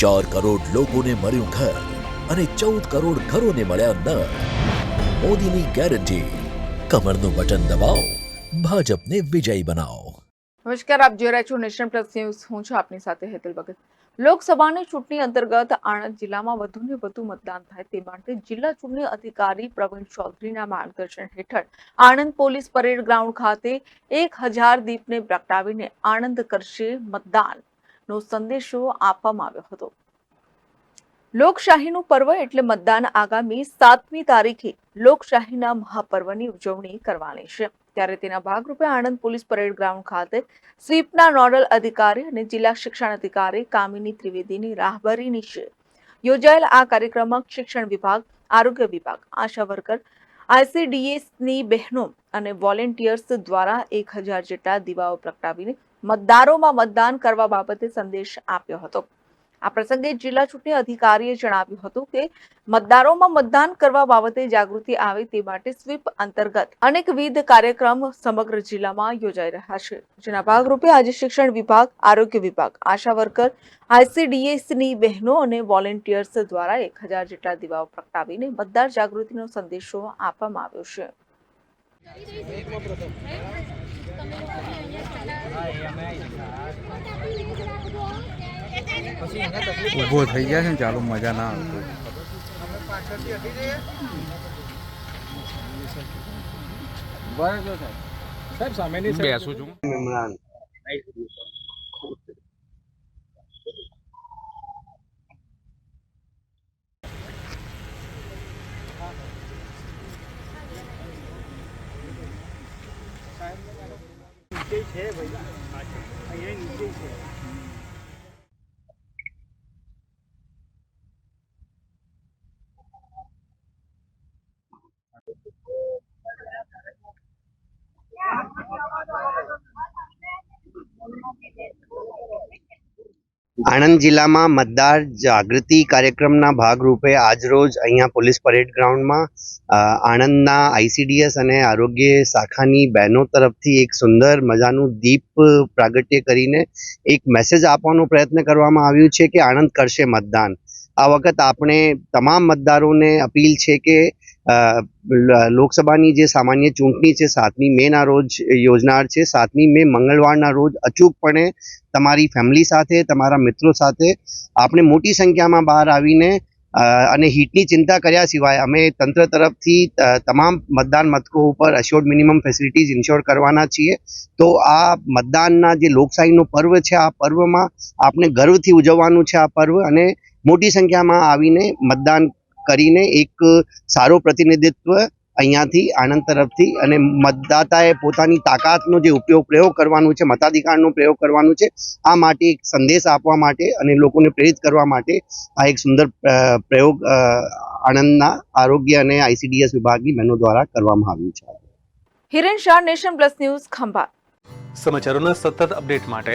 ચાર કરોડ લોકોને મળ્યું ઘર અને ચૌદ કરોડ ઘરોને મળ્યા નળ. મોદીની ગેરંટી. કમરનું બટન દબાવો. ભાજપને વિજયી બનાવો. નમસ્કાર, આપ જોઈ રહ્યા છો નેશન પ્લસ ન્યૂઝ. હું છું આપની સાથે હેતલ ભગત. લોકસભાની ચૂંટણી અંતર્ગત આણંદ જિલ્લામાં વધુને વધુ મતદાન થાય તે માટે જિલ્લા ચૂંટણી અધિકારી પ્રવીણ ચૌધરીના માર્ગદર્શન હેઠળ આણંદ પોલીસ પરેડ ગ્રાઉન્ડ ખાતે એક હજાર દીપને પ્રગટાવીને આણંદ કરશે મતદાન. નો સંદેશો આપવામાં આવ્યો હતો. લોકશાહીનું પર્વ એટલે મતદાન આગામી સાતમી તારીખે લોકશાહીના મહાપર્વની ઉજવણી કરવાની છે. ત્યારે તેના ભાગરૂપે આણંદ પોલીસ પરેડ ગ્રાઉન્ડ ખાતે સ્વીપના નોડલ અધિકારી અને જિલ્લા શિક્ષણ અધિકારી કામિની ત્રિવેદીની રાહબરીની છે. યોજાયેલ આ કાર્યક્રમમાં શિક્ષણ વિભાગ, આરોગ્ય વિભાગ, આશા વર્કર, આઈસીડીએસની બહેનો અને વોલેન્ટિયર્સ દ્વારા એક હજાર જેટલા દીવાઓ પ્રગટાવીને મતદારોમાં મતદાન કરવા બાબતે સંદેશ આપ્યો હતો. આ પ્રસંગે જિલ્લા ચૂંટણી અધિકારીએ જણાવ્યું હતું કે, મતદારોમાં મતદાન કરવા બાબતે જાગૃતિ આવે તે માટે સ્વીપ અંતર્ગત અનેકવિધ કાર્યક્રમ સમગ્ર જિલ્લામાં યોજાઈ રહ્યા છે. જેના ભાગરૂપે આજે શિક્ષણ વિભાગ, આરોગ્ય વિભાગ, આશા વર્કર, આઈસીડીએસની બહેનો અને વોલેન્ટિયર્સ દ્વારા એક હજાર જેટલા દીવાઓ પ્રગટાવીને મતદાર જાગૃતિનો સંદેશો આપવામાં આવ્યો છે. ઊભો થઈ ગયા છે ને ચાલુ મજા ના આવતી બેસું છું. નીચે છે ભાઈ. અહીંયા નીચે છે. આણંદ જિલ્લામાં મતદાર જાગૃતિ કાર્યક્રમના ભાગરૂપે આજરોજ અહીંયા પોલીસ પરેડ ગ્રાઉન્ડમાં આણંદના આઈસીડીએસ અને આરોગ્ય શાખાની બહેનો તરફથી એક સુંદર મજાનું દીપ પ્રાગટ્ય કરીને એક મેસેજ આપવાનો પ્રયત્ન કરવામાં આવ્યું છે કે આણંદ કરશે મતદાન. આ વખત આપણે તમામ મતદારોને અપીલ છે કે લોકસભાની જે સામાન્ય ચૂંટણી છે, સાતમી મેના રોજ યોજનાર છે, સાતમી મે મંગળવારના રોજ અચૂકપણે તમારી ફેમિલી સાથે, તમારા મિત્રો સાથે આપણે મોટી સંખ્યામાં બહાર આવીને અને હીટની ચિંતા કર્યા સિવાય અમે તંત્ર તરફથી તમામ મતદાન મથકો ઉપર અશ્યોર્ડ મિનિમમ ફેસિલિટીઝ ઇન્શ્યોર કરવાના છીએ. તો આ મતદાનના જે લોકશાહીનો પર્વ છે, આ પર્વમાં આપણે ગર્વથી ઉજવવાનું છે આ પર્વ અને મોટી સંખ્યામાં આવીને મતદાન કરીને એક સારો પ્રતિનિધિત્વ અહીંયાથી આણંદ તરફથી અને મતદાતાએ પોતાની તાકાતનો જે ઉપયોગ પ્રયોગ કરવાનો છે મતાધિકારનો પ્રયોગ કરવાનો છે આ માટે એક સંદેશ આપવા માટે અને લોકોને પ્રેરિત કરવા માટે આ એક સુંદર પ્રયોગ અ, આણંદના આરોગ્ય અને આઈસીડીએસ વિભાગની બહેનો દ્વારા કરવામાં આવ્યું છે. Hiren Shah nation plus news Khambhat. સમાચારોના સતત અપડેટ માટે